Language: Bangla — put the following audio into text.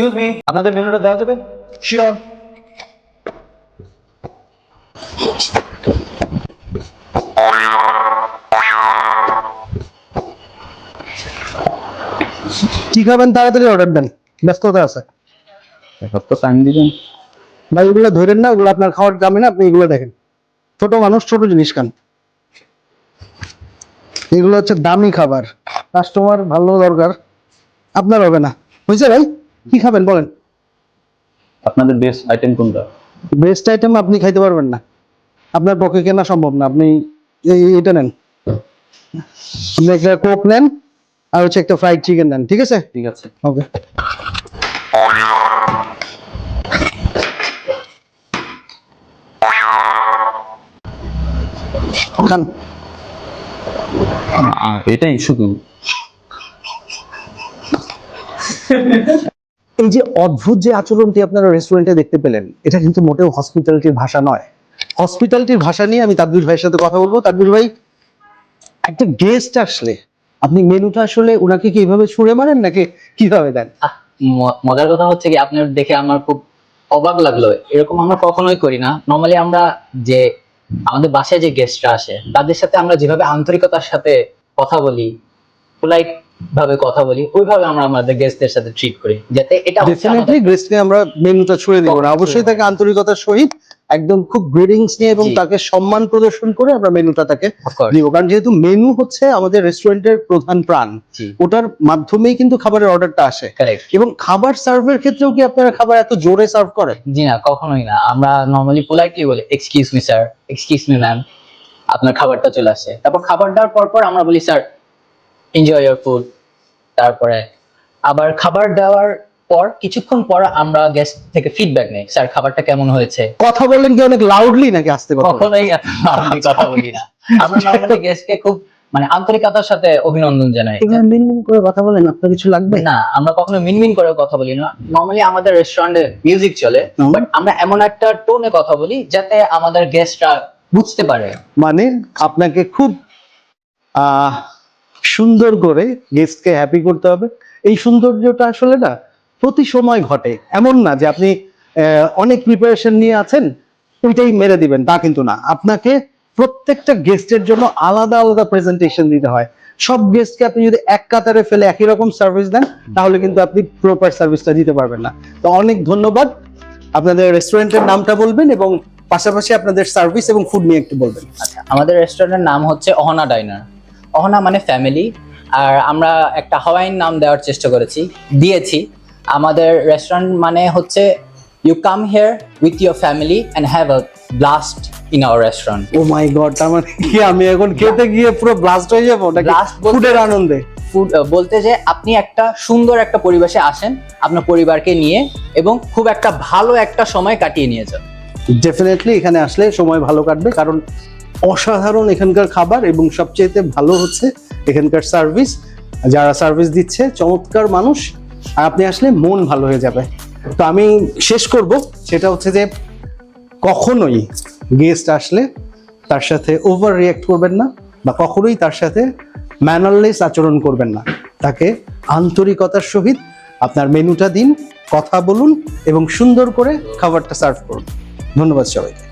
এক্সকিউজ মি আপনাদের মেনুটা দেওয়া যাবে? শিওর কি খাবেন? তাড়াতাড়ি অর্ডার দেন। ব্যস্ততা আছে। সব তো টাইম দিবেন। ভাই এগুলো ধরেন না ওগুলো আপনার খাওয়ার দামে না আপনি এগুলো দেখেন। ছোট মানুষ ছোট জিনিস খান। এগুলো হচ্ছে দামি খাবার। কাস্টমার ভালো দরকার। আপনার হবে না। বুঝছে ভাই? কি খাবেন বলেন? আপনাদের বেস্ট আইটেম কোনটা? বেস্ট আইটেম আপনি খাইতে পারবেন না। আপনার পক্ষে কেনা সম্ভব না। আপনি এটা নেন। আপনি একটা কোক নেন আর হচ্ছে একটা ফ্রাইড চিকেন নেন ঠিক আছে? ঠিক আছে। ওকে খান। এটাই শুধু। এই যে অদ্ভুত যে আচরণটি আপনারা রেস্টুরেন্টে দেখতে পেলেন, এটা কিন্তু মোটেও হসপিটালিটির ভাষা নয়। হসপিটালিটির ভাষা নিয়ে আমি তাকবির ভাইয়ের সাথে কথা বলব। তাকবির ভাই, একটা গেস্ট আসলে, আপনি মেনুটা আসলে ওনাকে কি এইভাবে ছুঁড়ে মারেন নাকি কীভাবে দেন? মজার কথা হচ্ছে কি, আপনার দেখে আমার খুব অবাক লাগল। এরকম আমরা কখনোই করি না। নর্মালি আমরা যে, আমাদের বাসায় যে গেস্টরা আসে, তাদের সাথে আমরা যেভাবে আন্তরিকতার সাথে কথা বলি পোলাইট ভাবে কথা বলি ওইভাবে আমরা আমাদের গেস্টদের সাথে ট্রিট করি যাতে এটা ডেফিনেটলি গেস্টকে আমরা মেনুটা ছুঁড়ে দিব না। অবশ্যই তাকে আন্তরিকতার সহিত একদম খুব গ্রিটিংস নিয়ে এবং তাকে সম্মান প্রদর্শন করে আমরা মেনুটা তাকে দিব। কারণ যেহেতু মেনু হচ্ছে আমাদের রেস্টুরেন্টের প্রধান প্রাণ ওটার মাধ্যমেই কিন্তু খাবারের অর্ডারটা আসে. এবং খাবার সার্ভের ক্ষেত্রেও কি আপনারা খাবার এত জোরে সার্ভ করেন? জি না কখনোই না। আমরা নর্মালি পোলাইটলি বলি excuse me sir excuse me ma'am আপনার খাবারটা চলে আসে। তারপর খাবার দেওয়ার পর পর আমরা বলি স্যার এনজয় ইয়ার ফুড তারপরে আবার খাবার দেওয়ার পর কিছুক্ষণ পর আমরা গেস্ট থেকে ফিডব্যাক নেই। স্যার খাবারটা কেমন হয়েছে? কথা বললেন কি অনেক লাউডলি নাকি আসতে কথা বলেন? কখনোই নর্মালি কথা বলি না আমরা নর্মালি গেস্টকে খুব মানে আন্তরিকতার সাথে অভিনন্দন জানাই। এখানে মিনমিন করে কথা বলেন আপনার কিছু লাগবে? না আমরা কখনো মিনমিন করে কথা বলি না। নর্মালি আমাদের রেস্টুরেন্টে মিউজিক চলে বাট আমরা এমন একটা টোনে কথা বলি যাতে আমাদের গেস্টরা বুঝতে পারে। মানে আপনাকে খুব আহ সুন্দর করে গেস্টকে হ্যাপি করতে হবে। এই সৌন্দর্যটা আসলে না, প্রতি সময় ঘটে। এমন না যে আপনি অনেক প্রিপারেশন নিয়ে আছেন, ওইটাই মেরে দিবেন, তা কিন্তু না। আপনাকে প্রত্যেকটা গেস্টের জন্য আলাদা আলাদা প্রেজেন্টেশন দিতে হয়। সব গেস্টকে আপনি যদি এক কাতারে ফেলে একই রকম সার্ভিস দেন, তাহলে কিন্তু আপনি প্রপার সার্ভিসটা দিতে পারবেন না। তো অনেক ধন্যবাদ। আপনাদের রেস্টুরেন্টের নামটা বলবেন এবং পাশাপাশি আপনাদের সার্ভিস এবং ফুড নিয়ে একটু বলবেন। আচ্ছা আমাদের রেস্টুরেন্টের নাম হচ্ছে অহনা ডাইনার অহনা মানে ফ্যামিলি আর আমরা একটা হাওয়াইন নাম দেওয়ার চেষ্টা করেছি দিয়েছি। আমাদের রেস্টুরেন্ট মানে হচ্ছে you come here with your family and have a blast in our restaurant oh my God তার মানে কি আমি এখন খেতে গিয়ে পুরো ব্লাস্ট হয়ে যাব ব্লাস্ট ফুডের আনন্দে? ফুড বলতে যে আপনি একটা সুন্দর একটা পরিবেশে আসেন আপনার পরিবারকে নিয়ে এবং খুব একটা ভালো একটা সময় কাটিয়ে নিয়ে যান। ডেফিনেটলি এখানে আসলে সময় ভালো কাটবে কারণ অসাধারণ এখানকার খাবার এবং সবচেয়ে ভালো হচ্ছে এখানকার সার্ভিস। যারা সার্ভিস দিচ্ছে, চমৎকার মানুষ। আর আপনি আসলে মন ভালো হয়ে যাবে। তো আমি শেষ করব। সেটা হচ্ছে যে, কখনোই গেস্ট আসলে তার সাথে ওভার রিয়াক্ট করবেন না বা কখনোই তার সাথে ম্যানারলেস আচরণ করবেন না। তাকে আন্তরিকতার সহিত আপনার মেনুটা দিন, কথা বলুন এবং সুন্দর করে খাবারটা সার্ভ করুন। ধন্যবাদ সবাইকে।